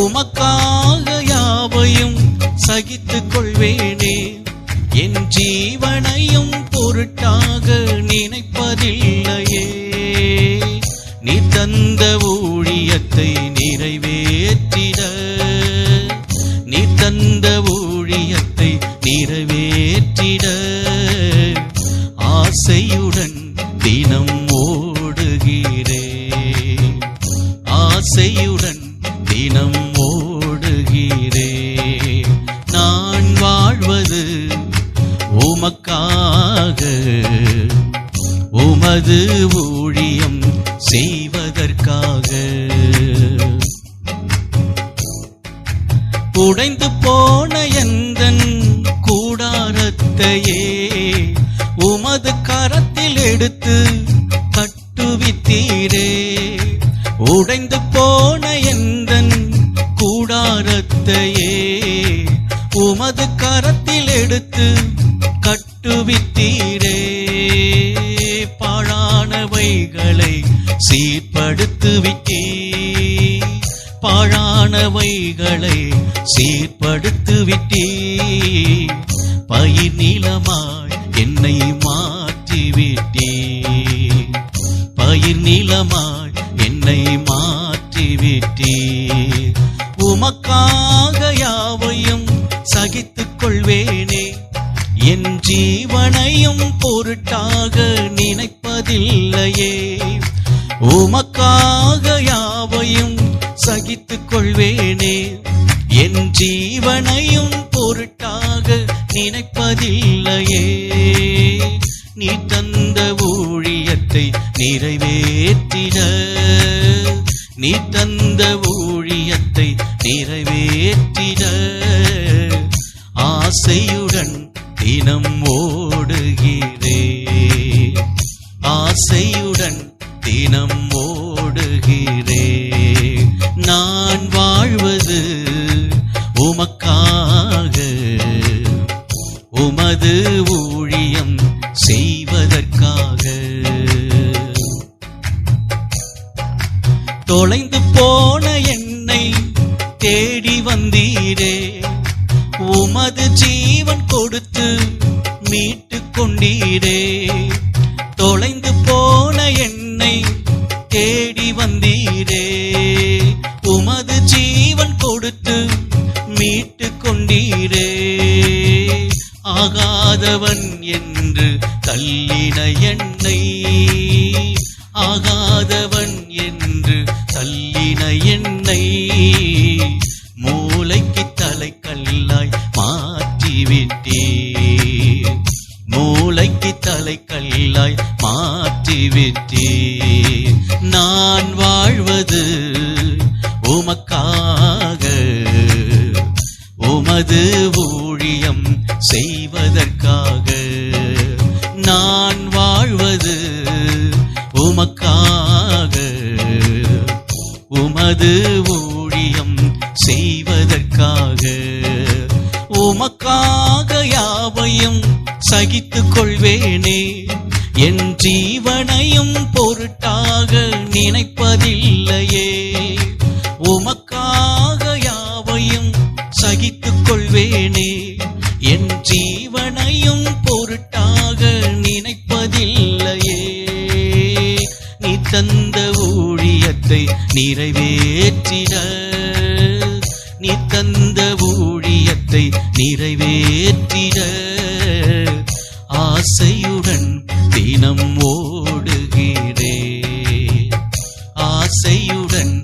உமக்காக யாவையும் சகித்துக் கொள்வேனே. என் ஜீவனையும் பொருட்டாக நினைப்பதில்லையே. நீ தந்த ஊழியத்தை நிறைவேற்றிட. நீ தந்த ஊழியத்தை நிறைவேற்றிட. ஆசையுடன் தினம் ஓடுகிறே ஆசையுடன் தினம் ஓடுகிறே. நான் வாழ்வது உமக்காக. உமது ஊழியம் செய்வதற்காக. உடைந்து போன எந்தன் கூடாரத்தையே உமது கரத்தில் எடுத்து கட்டுவித்தீரே. உடைந்து கூடாரத்தையே உமது கரத்தில் எடுத்து கட்டுவித்தீரே. பாழானவைகளை சீர்படுத்துவிட்டே பாழானவைகளை சீர்படுத்துவிட்டே பயிர் நீளமாய் என்னை மாற்றிவிட்டே பயிர் நீளமாய் என்னை மாற்றிவிட்டே உமக்காக யாவையும் சகித்துக் கொள்வேனே. என் ஜீவனையும் பொருட்டாக நினைப்பதில்லையே. உமக்காக யாவையும் சகித்துக் கொள்வேனே. என் ஜீவனையும் பொருட்டாக நினைப்பதில்லையே. நீ தந்த ஊழியத்தை நிறைவேற்றிட. நீ தந்த ஊழியத்தை தினம் ஓடுகிறே. ஆசையுடன் தினம் ஓடுகிறே. நான் வாழ்வது உமக்காக. உமது ஊழியம் செய்வதற்காக. தொலைந்து போன என்னை தேடி வந்தீரே. உமது ஜீ கொடுத்து மீட்டு கொண்டீரே. தொலைந்து போன என்னை தேடி வந்தீரே. உமது ஜீவன் கொடுத்து மீட்டு கொண்டீரே. ஆகாதவன் என்று தள்ளின என்னை. ஆகாதவன் என்று தள்ளின என்னை. மூளைக்கு தலைக்கல்லாய் மாற்றிவிட்டே மூளைக்கு தலைக்கல்லாய் மாற்றிவிட்டே நான் வாழ்வது உமக்காக உமது ஊழியம் செய்வதற்காக. நான் வாழ்வது உமக்காக உமது உமக்காக யாவையும் சகித்து கொள்வேனே. என் ஜீவனையும் பொருட்டாக நினைப்பதில்லையே. உமக்காக யாவையும் சகித்து கொள்வேனே. என் ஜீவனையும் பொருட்டாக நினைப்பதில்லையே. நீ தந்த ஊழியத்தை நிறைவேற்றிட. நீ தந்த ஊ நிறைவேற்றிட ஆசையுடன் தினம் ஓடுகிறே. ஆசையுடன்